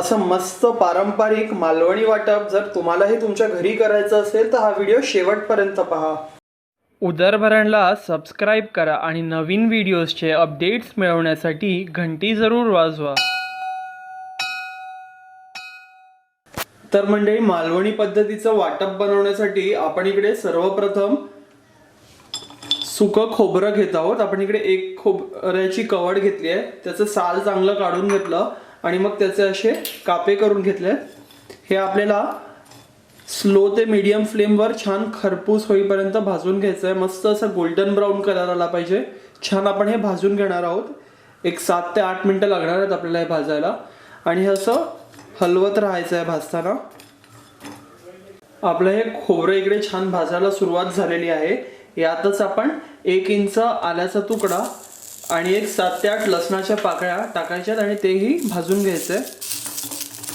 असं मस्त पारंपरिक मालवणी वाटप जर तुम्हालाही तुमच्या घरी करायचं असेल तर हा व्हिडिओ शेवटपर्यंत पहा. उदरभरणला सबस्क्राईब करा आणि नवीन व्हिडिओजचे अपडेट्स मिळवण्यासाठी घंटी जरूर वाजवा. तर मंडळी मालवणी पद्धतीचं वाटप बनवण्यासाठी आपण इकडे सर्वप्रथम सुकं खोबरं घेत आहोत. आपण इकडे एक खोबऱ्याची कवड घेतली आहे. त्याचं साल चांगलं काढून घेतलं. आणि मग त्याचे असे कापे करून घेतले. हे आपल्याला स्लो ते मीडियम फ्लेमवर छान खरपूस होईपर्यंत भाजून घ्यायचं आहे मस्त असं गोल्डन ब्राऊन कलर आला पाहिजे. छान आपण हे भाजून घेणार आहोत. एक सात ते आठ मिनटं लागणार आहेत आपल्याला हे भाजायला. आणि हे असं हलवत राहायचं आहे भाजताना. आपलं हे खोबरं इकडे छान भाजायला सुरुवात झालेली आहे. यातच आपण एक इंच आल्याचा तुकडा आणि एक सात ते आठ लसणाच्या पाकळ्या टाकायच्यात आणि तेही भाजून घ्यायचंय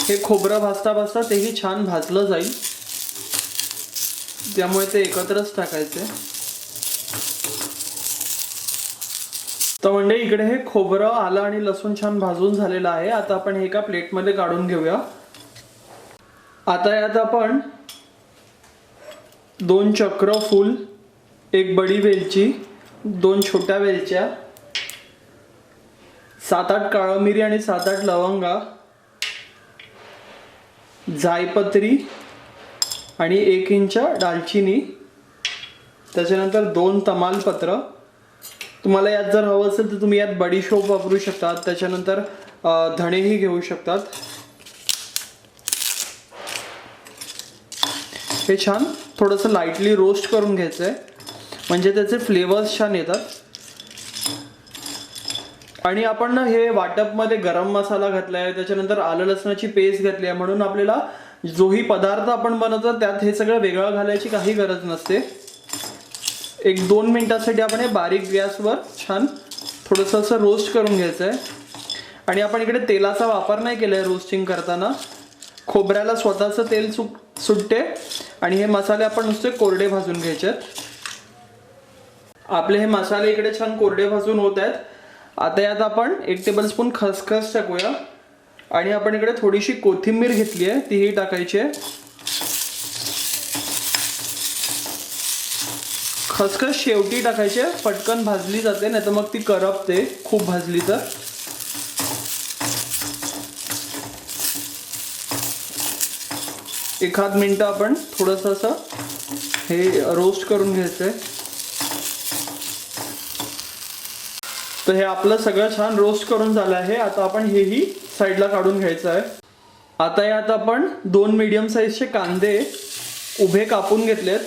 हे खोबरं भाजता भाजता तेही छान भाजलं जाईल. त्यामुळे ते एकत्रच टाकायचे. तर म्हणजे इकडे हे खोबरं आलं आणि लसूण छान भाजून झालेलं आहे. आता आपण हे एका प्लेटमध्ये काढून घेऊया. आता यात आपण दोन चक्र फूल एक बडी वेलची दोन छोट्या वेलच्या सात आठ काळं मिरी आणि सात आठ लवंगा जायपत्री आणि एक इंच दालचिनी त्याच्यानंतर दोन तमालपत्र. तुम्हाला यात जर हवं असेल तर तुम्ही यात बडीशोप वापरू शकतात त्याच्यानंतर धणेही घेऊ शकतात. हे छान थोडंसं लाईटली रोस्ट करून घ्यायचं आहे म्हणजे त्याचे फ्लेवर्स छान येतात. आणि आपण ना हे वाटपमध्ये गरम मसाला घातलाय त्याच्यानंतर आलं लसणाची पेस्ट घातली आहे म्हणून आपल्याला जोही पदार्थ आपण बनवतो त्यात हे सगळं वेगळं घालायची काही गरज नसते. एक दोन मिनिटासाठी आपण हे बारीक गॅसवर छान थोडंसं असं रोस्ट करून घ्यायचं आहे आणि आपण इकडे तेलाचा वापर नाही केला आहे रोस्टिंग करताना. खोबऱ्याला स्वतःचं तेल सुट सुटते. आणि हे मसाले आपण नुसते कोरडे भाजून घ्यायचे आहेत आपले हे मसाले इकडे छान कोरडे भाजून होत आहेत. आता यात आपण एक टेबल स्पून खसखस टाकूया. आणि आपण इकडे थोडीशी कोथिंबीर घेतली आहे तीही टाकायची आहे. खसखस शेवटी टाकायची आहे पटकन भाजली जाते नाही तर मग ती करपते खूप भाजली तर. एखाद मिनटं आपण थोडंसं असं हे रोस्ट करून घ्यायचंय. तर हे आपलं सगळं छान रोस्ट करून झालं आहे. आता आपण हेही साईडला काढून घ्यायचं आहे. आता यात आपण दोन मीडियम साईजचे कांदे उभे कापून घेतलेत.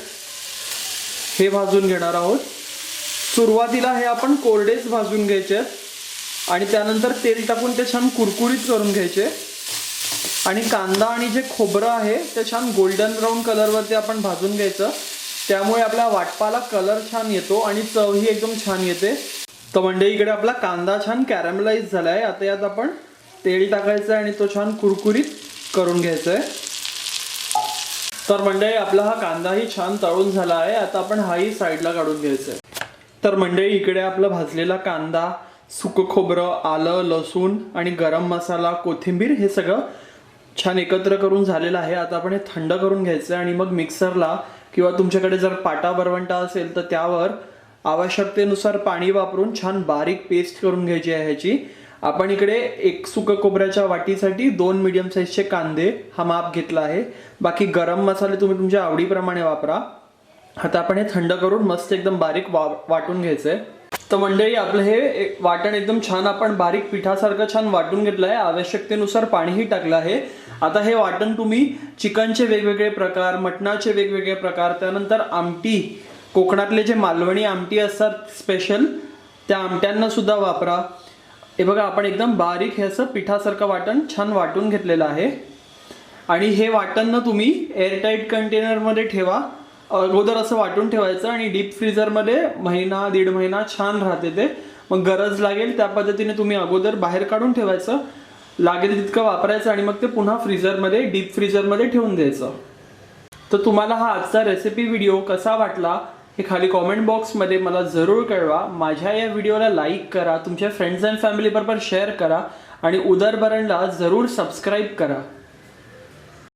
हे भाजून घेणार आहोत. सुरुवातीला हे आपण कोरडेच भाजून घ्यायचे. आहेत आणि त्यानंतर तेल टाकून ते छान कुरकुरीत करून घ्यायचे. आणि कांदा आणि जे खोबरं आहे ते छान गोल्डन ब्राऊन कलरवरती आपण भाजून घ्यायचं. त्यामुळे आपल्या वाटपाला कलर छान येतो आणि चवही एकदम छान येते. तर म्हणजे इकडे आपला कांदा छान कॅरमलाइज झाला आहे आता यात आपण तेल टाकायचं आहे आणि तो छान कुरकुरीत करून घ्यायचा आहे तर मंडळी आपला हा कांदाही छान तळून झाला आहे. आता आपण हाही साईडला काढून घ्यायचा आहे तर मंडळी इकडे आपला भाजलेला कांदा सुकं खोबरं आलं लसूण आणि गरम मसाला कोथिंबीर हे सगळं छान एकत्र करून झालेलं आहे. आता आपण हे थंड करून घ्यायचं आहे आणि मग मिक्सरला किंवा तुमच्याकडे जर पाटा बरवंटा असेल तर त्यावर आवश्यकतेनुसार पाणी वापरून छान बारीक पेस्ट करून घ्यायची आहे ह्याची. आपण इकडे एक सुकं खोबऱ्याच्या वाटीसाठी दोन मिडियम साईजचे कांदे हा माप घेतला आहे. बाकी गरम मसाले तुम्ही तुमच्या आवडीप्रमाणे वापरा. आता आपण हे थंड करून मस्त एकदम बारीक वा वाटून घ्यायचंय. तर मंडळी आपलं हे एक वाटण एकदम छान आपण बारीक पिठासारखं छान वाटून घेतलं आहे आवश्यकतेनुसार पाणीही टाकलं आहे. आता हे वाटण तुम्ही चिकनचे वेगवेगळे प्रकार मटणाचे वेगवेगळे प्रकार त्यानंतर आमटी कोकणातले जे मालवणी आमटी असतात स्पेशल त्या आमट्यांना सुद्धा वापरा. हे बघा आपण एकदम बारीक हे असं पिठासारखं वाटण छान वाटून घेतलेलं आहे. आणि हे वाटण ना तुम्ही एअरटाईट कंटेनरमध्ये ठेवा. अगोदर असं वाटून ठेवायचं आणि डीप फ्रीझरमध्ये महिना दीड महिना छान राहते ते. मग गरज लागेल त्या पद्धतीने तुम्ही अगोदर बाहेर काढून ठेवायचं. लागेल तितकं वापरायचं आणि मग ते पुन्हा फ्रीझरमध्ये डीप फ्रीझरमध्ये ठेवून द्यायचं. तर तुम्हाला हा आजचा रेसिपी व्हिडिओ कसा वाटला? हे खाली कॉमेंट बॉक्समध्ये मला जरूर कळवा. माझ्या या व्हिडिओला लाईक करा. तुमच्या फ्रेंड्स अँड फॅमिलीबरोबर शेअर करा. आणि उदरभरणला जरूर सबस्क्राईब करा.